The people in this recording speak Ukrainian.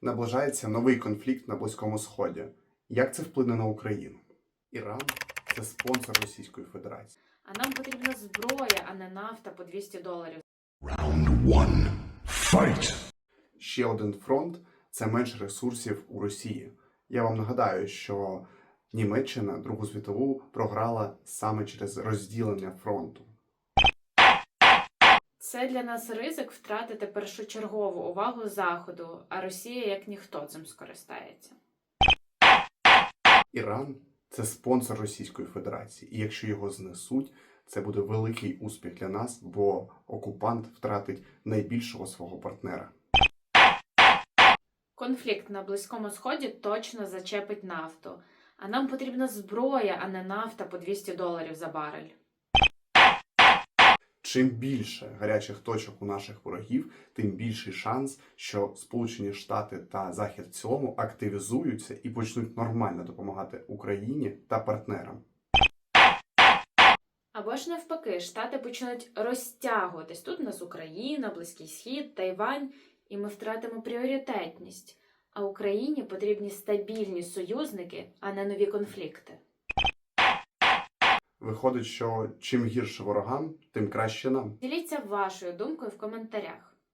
Наближається новий конфлікт на Близькому Сході. Як це вплине на Україну? Іран це спонсор Російської Федерації. А нам потрібна зброя, а не нафта по 200 доларів. Round one. Fight! Ще один фронт це менше ресурсів у Росії. Я вам нагадаю, що Німеччина Другу світову програла саме через розділення фронту. Це для нас ризик втратити першочергову увагу Заходу, а Росія як ніхто цим скористається. Іран це спонсор Російської Федерації, і якщо його знесуть, це буде великий успіх для нас, бо окупант втратить найбільшого свого партнера. Конфлікт на Близькому Сході точно зачепить нафту, а нам потрібна зброя, а не нафта по 200 доларів за барель. Чим більше гарячих точок у наших ворогів, тим більший шанс, що Сполучені Штати та Захід в цілому активізуються і почнуть нормально допомагати Україні та партнерам. Або ж навпаки, штати почнуть розтягуватись. Тут у нас Україна, Близький Схід, Тайвань, і ми втратимо пріоритетність. А Україні потрібні стабільні союзники, а не нові конфлікти. Виходить, що чим гірше ворогам, тим краще нам. Діліться вашою думкою в коментарях.